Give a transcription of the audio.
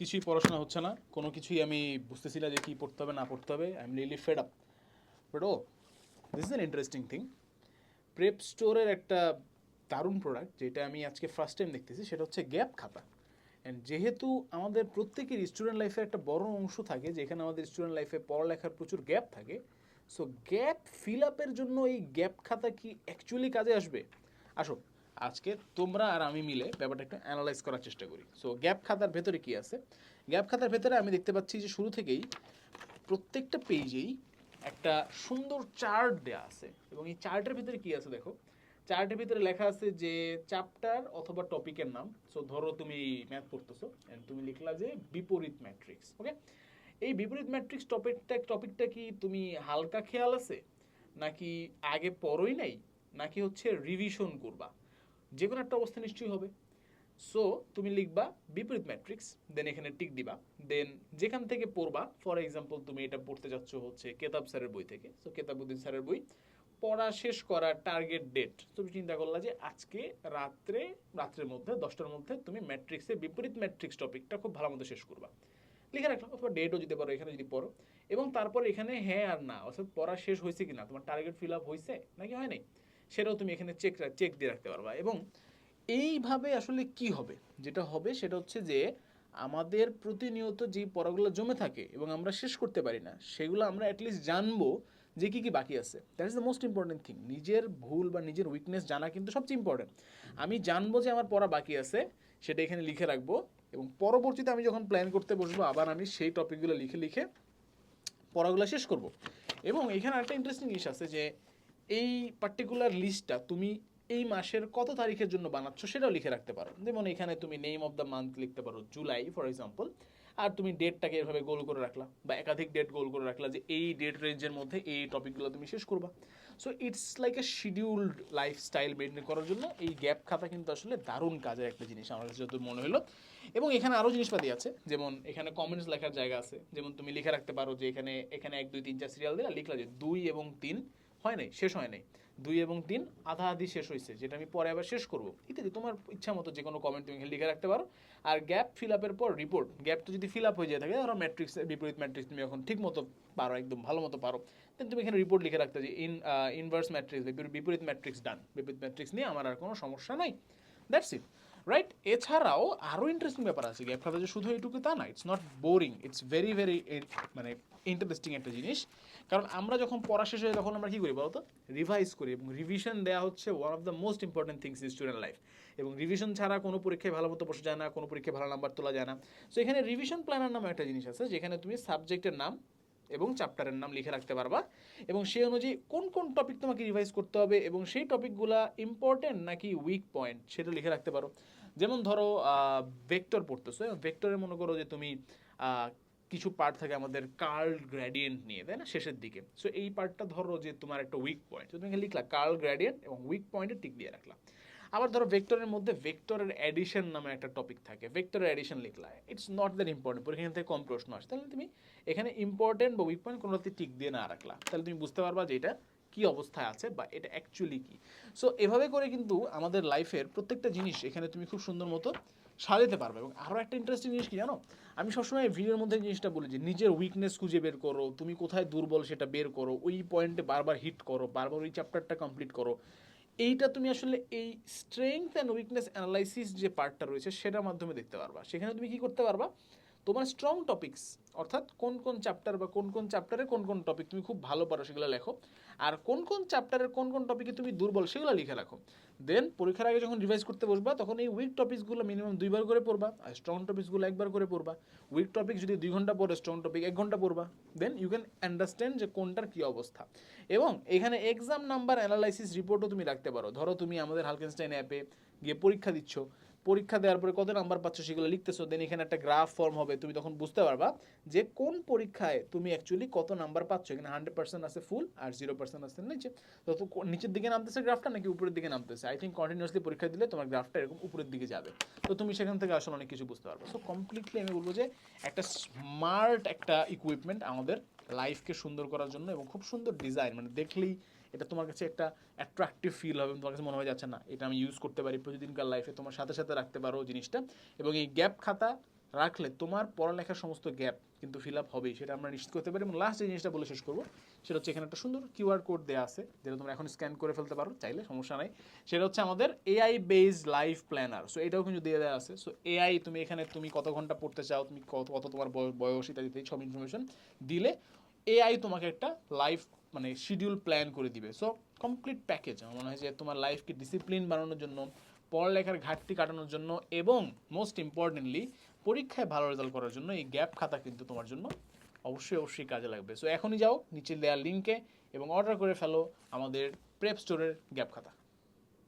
কিছুই পড়াশোনা হচ্ছে না। কোনো কিছুই আমি বুঝতেছি না যে কী পড়তে হবে, না পড়তে হবে। I am really fed up but oh this is an interesting thing prep স্টোরের একটা দারুণ প্রোডাক্ট যেটা আমি আজকে ফার্স্ট টাইম দেখতেছি, সেটা হচ্ছে গ্যাপ খাতা। অ্যান্ড যেহেতু আমাদের প্রত্যেকের স্টুডেন্ট লাইফে একটা বড় অংশ থাকে, যেখানে আমাদের স্টুডেন্ট লাইফে পড়ালেখার প্রচুর গ্যাপ থাকে সো গ্যাপ ফিল আপের জন্য এই গ্যাপ খাতা কি অ্যাকচুয়ালি কাজে আসবে? আসো আজকে তোমরা আর আমি মিলে ব্যাপারটা একটু অ্যানালাইজ করার চেষ্টা করি। সো গ্যাপ খাতার ভেতরে কি আছে? গ্যাপ খাতার ভেতরে আমি দেখতে পাচ্ছি যে শুরু থেকেই প্রত্যেকটা পেজেই একটা সুন্দর চার্ট দেয়া আছে। এবং এই চার্টের ভিতরে কি আছে দেখো? চার্টের ভিতরে লেখা আছে যে চ্যাপ্টার অথবা টপিকের নাম। সো ধরো তুমি ম্যাথ পড়তেছো তুমি লিখলা যে বিপরীত ম্যাট্রিক্স ওকে এই বিপরীত ম্যাট্রিক্স টপিকটা টপিকটা কি তুমি হালকা খেয়াল আছে? নাকি আগে পড়োই নাই? নাকি হচ্ছে রিভিশন করবা? যে কোনো একটা অবস্থা নিশ্চয়ই হবে। সো তুমি লিখবা বিপরীত ম্যাট্রিক্স দেন এখানে টিক দিবা। দেন যেখান থেকে পড়বা ফর এক্সাম্পল তুমি এটা পড়তে যাচ্ছ হচ্ছে কেতাব স্যারের বই থেকে। সো কেতাবুদ্দিন স্যারের বই। পড়া শেষ করার টার্গেট ডেট তুমি চিন্তা করলা যে আজকে রাত্রে, রাত্রের মধ্যে, দশটার মধ্যে তুমি ম্যাট্রিক্সের বিপরীত ম্যাট্রিক্স টপিকটা খুব ভালো মতো শেষ করবা। লিখে রাখলাম অথবা ডেটও দিতে পারো, এখানে যদি পড়ো। এবং তারপর এখানে হ্যাঁ আর না, অর্থাৎ পড়া শেষ হয়েছে কিনা, তোমার টার্গেট ফিল আপ হয়েছে, নাকি হয় নাই? সেটাও তুমি এখানে চেক চেক দিয়ে রাখতে পারবা। এবং এইভাবে আসলে কি হবে? যেটা হবে সেটা হচ্ছে যে, আমাদের প্রতিনিয়ত যেই পড়াগুলো জমে থাকে এবং আমরা শেষ করতে পারি না, সেগুলো আমরা অ্যাটলিস্ট জানব যে কী কী বাকি আছে। That is the most important thing নিজের ভুল বা নিজের উইকনেস জানা কিন্তু সবচেয়ে ইম্পর্টেন্ট আমি জানব যে আমার পড়া বাকি আছে, সেটা এখানে লিখে রাখব এবং পরবর্তীতে আমি যখন প্ল্যান করতে বসবো, আবার আমি সেই টপিকগুলো লিখে লিখে পড়াগুলো শেষ করব। এবং এখানে একটা ইন্টারেস্টিং জিনিস আছে যে এই পার্টিকুলার লিস্টটা তুমি এই মাসের কত তারিখের জন্য বানাচ্ছ সেটাও লিখে রাখতে পারো। যেমন এখানে তুমি নেম অফ দ্য মান্থ লিখতে পারো জুলাই ফর এক্সাম্পল আর তুমি ডেটটাকে এভাবে গোল করে রাখলা বা একাধিক ডেট গোল করে রাখলা যে এই ডেট রেঞ্জের মধ্যে এই টপিকগুলো তুমি শেষ করবা। So it's like a scheduled lifestyle maintain করার জন্য এই গ্যাপ খাতা কিন্তু আসলে দারুণ কাজের একটা জিনিস আমার কাছে যত মনে হলো এবং এখানে আরও জিনিসপাতি আছে, যেমন এখানে কমেন্টস লেখার জায়গা আছে। যেমন তুমি লিখে রাখতে পারো যে এখানে এখানে এক, দুই, তিন, চার সিরিয়াল দিলা লিখলা যে দুই এবং তিন হয় নাই, শেষ হয় নাই। দুই এবং তিন, আধা আধি শেষ হয়েছে যেটা আমি পরে আবার শেষ করব। ইত্যাদি, তোমার ইচ্ছা মতো যে কোনো কমেন্ট তুমি লিখে রাখতে পারো। আর গ্যাপ ফিল আপের পর রিপোর্ট গ্যাপটা যদি ফিল আপ হয়ে যায় থাকে, ধরো ম্যাট্রিক্স বিপরীত ম্যাট্রিক্স তুমি এখন ঠিক মতো পারো, একদম ভালো মতো পারো। দেন তুমি এখানে রিপোর্ট লিখে রাখতে যে ইন ইনভার্স ম্যাট্রিক্স বিপরীত ম্যাট্রিক্স ডান বিপরীত ম্যাট্রিক্স নিয়ে আমার আর কোনো সমস্যা নাই। দ্যাটস ইট রাইট এছাড়াও আরও ইন্টারেস্টিং ব্যাপার আছে গ্যাপ খাতা যে শুধু এইটুকু তা না it's not boring it's very very মানে ইন্টারেস্টিং একটা জিনিস। কারণ আমরা যখন পড়া শেষ হয়ে তখন আমরা কী করি বলতো? রিভাইজ করি এবং রিভিশন দেওয়া হচ্ছে one of the most important things in student life এবং রিভিশন ছাড়া কোনো পরীক্ষায় ভালো মতো বসে যায় না, কোনো পরীক্ষায় ভালো নাম্বার তোলা যায় না। সো এখানে রিভিশন প্ল্যানার নামে একটা জিনিস আছে, যেখানে তুমি সাবজেক্টের নাম এবং চ্যাপ্টারের নাম লিখে রাখতে পারবা। এবং সেই অনুযায়ী কোন কোন টপিক তোমাকে রিভাইজ করতে হবে এবং সেই টপিকগুলা ইম্পর্টেন্ট নাকি উইক পয়েন্ট সেটা লিখে রাখতে পারো। যেমন ধরো ভেক্টর পড়তেছো। ভেক্টরে মনে করো যে তুমি কিছু পার্ট থাকে আমাদের কার্ল গ্র্যাডিয়েন্ট নিয়ে, তাই না? শেষের দিকে। সো এই পার্টটা ধরো যে তোমার একটা উইক পয়েন্ট তুমি লিখলা কার্ল গ্র্যাডিয়েন্ট এবং উইক পয়েন্টে টিক দিয়ে রাখলা। আবার ধরো ভেক্টরের মধ্যে ভেক্টরের অ্যাডিশন নামে একটা টপিক থাকে। ভেক্টরের অ্যাডিশন লিখলা। ইটস নট দ্যাট ইম্পর্টেন্ট পরীক্ষা থেকে কম প্রশ্ন আসে। তাহলে তুমি এখানে ইম্পর্টেন্ট বা উইক পয়েন্ট কোনোটাতে টিক দিয়ে না রাখলা। তাহলে তুমি বুঝতে পারবা যে এটা কি অবস্থায় আছে বা এটা অ্যাকচুয়ালি কি। সো এভাবে করে কিন্তু আমাদের লাইফের প্রত্যেকটা জিনিস এখানে তুমি খুব সুন্দর মতো সাজাতে পারবে। এবং আরও একটা ইন্টারেস্টিং জিনিস কি জানো? আমি সবসময় ভিডিওর মধ্যে জিনিসটা বলি যে, নিজের উইকনেস খুঁজে বের করো, তুমি কোথায় দুর্বল সেটা বের করো, ওই পয়েন্টে বারবার হিট করো, বারবার ওই চ্যাপ্টারটা কমপ্লিট করো। এইটা তুমি আসলে এই স্ট্রেংথ অ্যান্ড উইকনেস অ্যানালাইসিস যে পার্টটা রয়েছে, সেটার মাধ্যমে দেখতে পারবা। সেখানে তুমি কি করতে পারবা? তোমার স্ট্রং টপিকস অর্থাৎ কোন কোন চ্যাপ্টার বা কোন কোন চ্যাপ্টারে কোন কোন টপিক তুমি খুব ভালো পারো সেগুলো লেখো। আর কোন কোন চ্যাপ্টারের কোন কোন টপিকে তুমি দুর্বল সেগুলো লিখে রাখো। দেন পরীক্ষার আগে যখন রিভাইজ করতে বসবা, তখন এই উইক টপিকসগুলো মিনিমাম দুইবার করে পড়বা, আর স্ট্রং টপিকসগুলো একবার করে পড়বা। উইক টপিক যদি দুই ঘণ্টা পড়ে স্ট্রং টপিক এক ঘণ্টা পড়বা। দেন ইউ ক্যান আন্ডারস্ট্যান্ড যে কোনটার কী অবস্থা। এবং এখানে এক্সাম নাম্বার অ্যানালাইসিস রিপোর্টও তুমি রাখতে পারো। ধরো তুমি আমাদের হালকেনস্টাইন অ্যাপে গিয়ে পরীক্ষা দিচ্ছ। পরীক্ষা দেওয়ার পরে কত নাম্বার পাচ্ছ সেগুলো লিখতেছো দেন এখানে একটা গ্রাফ ফর্ম হবে, তুমি তখন বুঝতে পারবা যে কোন পরীক্ষায় তুমি অ্যাকচুয়ালি কত নাম্বার পাচ্ছ। এখানে হান্ড্রেড পার্সেন্ট আছে ফুল আর জিরো পার্সেন্ট আছে নিচে। তো নিচের দিকে নামতেছে গ্রাফটা নাকি উপরের দিকে নামতেছে? আই থিঙ্ক কন্টিনিউসলি পরীক্ষা দিলে তোমার গ্রাফটা এরকম উপরের দিকে যাবে। তো তুমি সেখান থেকে আসলে অনেক কিছু বুঝতে পারবে। সো কমপ্লিটলি আমি বলব যে একটা স্মার্ট একটা ইকুইপমেন্ট আমাদের লাইফকে সুন্দর করার জন্য এবং খুব সুন্দর ডিজাইন মানে দেখলেই এটা তোমার কাছে একটা অ্যাট্রাকটিভ ফিল হবে তোমার কাছে মনে হয় যাচ্ছে না, এটা আমি ইউজ করতে পারি প্রতিদিনকার লাইফে তোমার সাথে সাথে রাখতে পারো জিনিসটা। এবং এই গ্যাপ খাতা রাখলে তোমার পড়ালেখার সমস্ত গ্যাপ কিন্তু ফিল আপ হবেই, সেটা আমরা নিশ্চিত করতে পারি। এবং লাস্ট যে জিনিসটা বলে শেষ করব, সেটা হচ্ছে এখানে একটা সুন্দর কিউআর কোড দেওয়া আছে, যেটা তোমরা এখন স্ক্যান করে ফেলতে পারো, চাইলে সমস্যা নাই। সেটা হচ্ছে আমাদের AI based life planner so এটাও কিন্তু দিয়ে দেওয়া আছে। সো এআই তুমি এখানে তুমি কত ঘণ্টা পড়তে চাও, তুমি কত কত তোমার বয়- বয়স, ইত্যাদি সব ইনফরমেশন দিলে এআই তোমাকে একটা লাইফ মানে শিডিউল প্ল্যান করে দিবে। সো কমপ্লিট প্যাকেজ আমার মনে হয় যে তোমার লাইফকে ডিসিপ্লিন বানানোর জন্য, পড়ালেখার ঘাটতি কাটানোর জন্য, এবং মোস্ট ইম্পর্টেন্টলি পরীক্ষায় ভালো রেজাল্ট করার জন্য এই গ্যাপ খাতা কিন্তু তোমার জন্য অবশ্যই অবশ্যই কাজে লাগবে। সো এখনই যাও নিচে দেওয়ার লিঙ্কে এবং অর্ডার করে ফেলো আমাদের প্রেপ স্টোরের গ্যাপ খাতা।